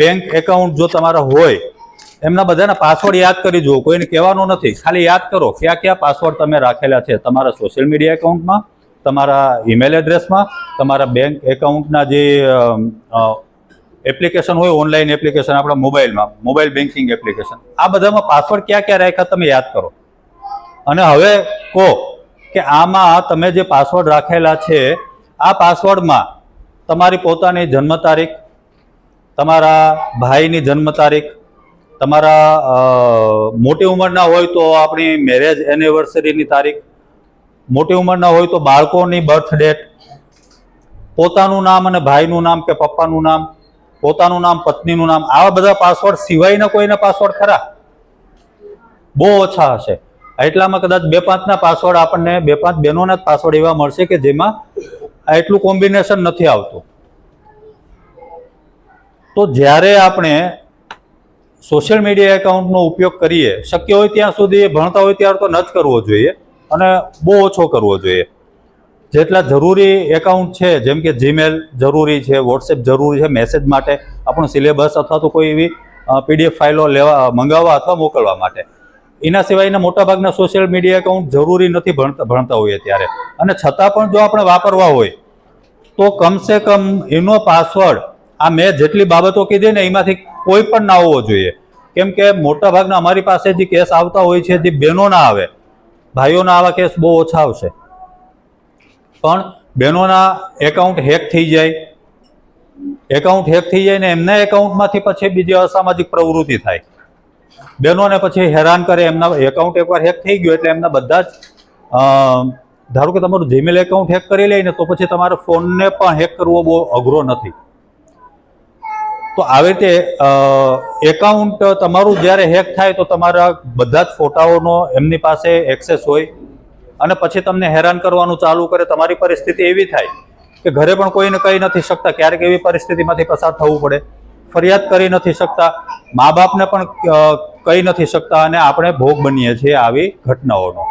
Bank account જો તમારા હોય, એમના બધાના પાસવર્ડ યાદ કરી જુઓ, કોઈને કહેવાનું નથી. ખાલી યાદ કરો કયા કયા પાસવર્ડ તમે રાખેલા છે. તમારા સોશિયલ મીડિયા એકાઉન્ટમાં તમારા ઈમેલ એડ્રેસમાં તમારા બેંક એકાઉન્ટના જે એપ્લિકેશન હોય ઓનલાઈન એપ્લિકેશન આપણા મોબાઈલમાં મોબાઈલ બેન્કિંગ એપ્લિકેશન આ બધામાં પાસવર્ડ ક્યાં ક્યાં રાખ્યા તમે યાદ કરો. અને હવે કહો કે આમાં તમે જે પાસવર્ડ રાખેલા છે, આ પાસવર્ડમાં તમારી પોતાની જન્મ તારીખ તમારા ભાઈની જન્મ તારીખ, તમારા મોટી ઉંમરના હોય તો આપણી મેરેજ એનિવર્સરીની તારીખ, મોટી ઉંમરના હોય તો બાળકોની બર્થ ડેટ પોતાનું નામ અને ભાઈનું નામ કે પપ્પાનું નામ, પોતાનું નામ, પત્નીનું નામ, આવા બધા પાસવર્ડ સિવાયના કોઈના પાસવર્ડ ખરા? બહુ ઓછા હશે. એટલામાં કદાચ બે પાંચના પાસવર્ડ આપણને, બે પાંચ બહેનોના જ પાસવર્ડ એવા મળશે કે જેમાં એટલું કોમ્બિનેશન નથી આવતું. તો જ્યારે આપણે સોશિયલ મીડિયા એકાઉન્ટનો ઉપયોગ કરીએ, શક્ય હોય ત્યાં સુધી ભણતા હોય ત્યારે તો ન જ કરવો જોઈએ અને બહુ ઓછો કરવો જોઈએ. જેટલા જરૂરી એકાઉન્ટ છે, જેમ કે જીમેલ જરૂરી છે વોટ્સએપ જરૂરી છે મેસેજ માટે આપણો સિલેબસ અથવા તો કોઈ એવી પીડીએફ ફાઇલો લેવા, મંગાવવા અથવા મોકલવા માટે. એના સિવાયના મોટાભાગના સોશિયલ મીડિયા એકાઉન્ટ જરૂરી નથી ભણતા ભણતા હોઈએ ત્યારે. અને છતાં પણ જો આપણે વાપરવા હોય, તો કમસે કમ એનો પાસવર્ડ આ મેં જેટલી બાબતો કીધી ને એમાંથી કોઈ પણ ના હોવો જોઈએ. કેમ કે મોટાભાગના અમારી પાસે જે કેસ આવતા હોય છે, જે બહેનોના આવે, ભાઈઓના આવા કેસ બહુ ઓછા આવશે. પણ બહેનોના એકાઉન્ટ હેક થઈ જાય, એકાઉન્ટ હેક થઈ જાય ને એમના એકાઉન્ટમાંથી પછી બીજી અસામાજિક પ્રવૃત્તિ થાય. બહેનોને પછી હેરાન કરે, એમના એકાઉન્ટ એકવાર હેક થઈ ગયું એટલે એમના બધા જ ધારો કે તમારું જીમેલ એકાઉન્ટ હેક કરી લે ને તો પછી તમારે ફોનને પણ હેક કરવો બહુ અઘરો નથી. તો આવી રીતે એકાઉન્ટ તમારું જ્યારે હેક થાય તો તમારા બધા જ ફોટાઓનો એમની પાસે એક્સેસ હોય. અને પછી તમને હેરાન કરવાનું ચાલુ કરે, તમારી પરિસ્થિતિ એવી થાય કે ઘરે પણ કોઈને કહી નથી શકતા, ક્યારેક એવી પરિસ્થિતિમાંથી પસાર થવું પડે. ફરિયાદ કરી નથી શકતા મા બાપને પણ કહી નથી શકતા અને આપણે ભોગ બનીએ છીએ આવી ઘટનાઓનો.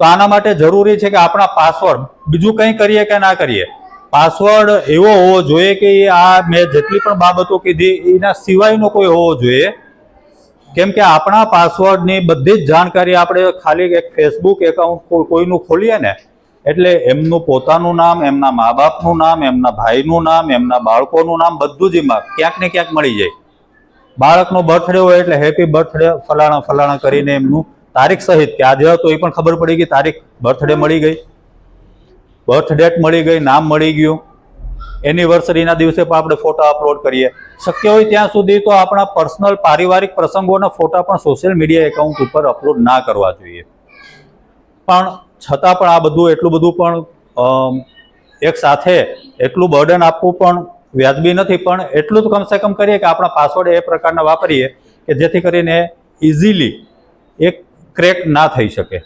તો આના માટે જરૂરી છે કે આપણા પાસવર્ડ બીજું કંઈ કરીએ કે ના કરીએ? પાસવર્ડ એવો હોવો જોઈએ કે આ મેં જેટલી પણ બાબતો કીધી, એના સિવાયનો કોઈ હોવો જોઈએ. કેમ કે આપણા પાસવર્ડની બધી જ જાણકારી આપણે ખાલી એક ફેસબુક એકાઉન્ટ કોઈનું ખોલીએ ને, એટલે એમનું પોતાનું નામ, એમના મા બાપનું નામ, એમના ભાઈનું નામ, એમના બાળકોનું નામ બધું જ એમાં ક્યાંક ને ક્યાંક મળી જાય. બાળકનો બર્થડે હોય એટલે હેપી બર્થડે ફલાણા ફલાણા કરીને એમનું તારીખ સહિત, કે આજે હતો એ પણ ખબર પડી ગઈ, તારીખ બર્થડે મળી ગઈ. બર્થ ડેટ મળી ગઈ, નામ મળી ગયું. એનિવર્સરીના દિવસે પણ આપણે ફોટા અપલોડ કરીએ. શક્ય હોય ત્યાં સુધી તો આપણા પર્સનલ પારિવારિક પ્રસંગોના ફોટા પણ સોશિયલ મીડિયા એકાઉન્ટ ઉપર અપલોડ ના કરવા જોઈએ. પણ છતાં પણ આ બધું, એટલું બધું પણ એક સાથે એટલું બર્ડન આપવું પણ વ્યાજબી નથી. પણ એટલું તો કમસે કમ કરીએ કે આપણા પાસવર્ડ એ પ્રકારના વાપરીએ કે જેથી કરીને ઇઝીલી એક ક્રેક ના થઈ શકે.